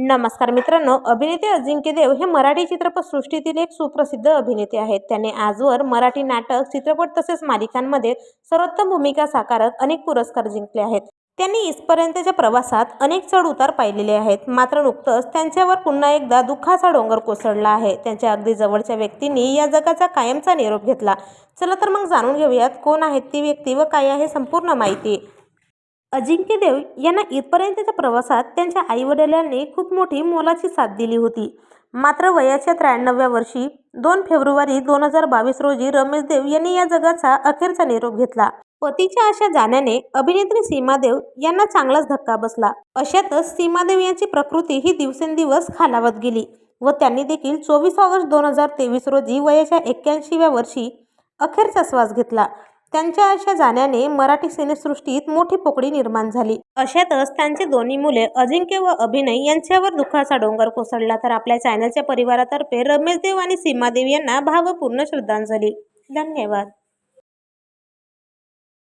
नमस्कार मित्रांनो अभिनेते अजिंक्य देव हे मराठी चित्रपटसृष्टीतील एक सुप्रसिद्ध अभिनेते आहेत. त्याने आजवर मराठी नाटक चित्रपट तसेच मालिकांमध्ये सर्वोत्तम भूमिका साकारत अनेक पुरस्कार जिंकले आहेत. त्यांनी इथपर्यंतच्या प्रवासात अनेक चढ उतार पाहिलेले आहेत. मात्र नुकतंच त्यांच्यावर पुन्हा एकदा दुःखाचा डोंगर कोसळला आहे. त्यांच्या अगदी जवळच्या व्यक्तींनी या जगाचा कायमचा निरोप घेतला. चला तर मग जाणून घेऊयात कोण आहेत ती व्यक्ती व काय आहे संपूर्ण माहिती. अजिंक्य देव यांना इथपर्यंतच्या प्रवासात त्यांच्या आईवडिलांनी खूप मोठी मोलाची साथ दिली होती. मात्र वयाच्या त्र्याण्णव्या वर्षी दोन फेब्रुवारी दोन हजार बावीस रोजी रमेश देव यांनी या जगाचा अखेरचा निरोप घेतला. पतीच्या अशा जाण्याने अभिनेत्री सीमा देव यांना चांगलाच धक्का बसला. अशातच सीमा देव यांची प्रकृती ही दिवसेंदिवस खालावत गेली व त्यांनी देखील चोवीस ऑगस्ट दोन हजार तेवीस रोजी वयाच्या एक्क्याऐंशीव्या वर्षी अखेरचा श्वास घेतला. त्यांच्या अशा जाण्याने मराठी सिनेसृष्टीत मोठी पोकळी निर्माण झाली. अशातच त्यांचे दोन्ही मुले अजिंक्य व अभिनय यांच्यावर दुःखाचा डोंगर कोसळला तर आपल्या चॅनलच्या परिवारातर्फे रमेश देव आणि सीमा देव यांना भावपूर्ण श्रद्धांजली. धन्यवाद.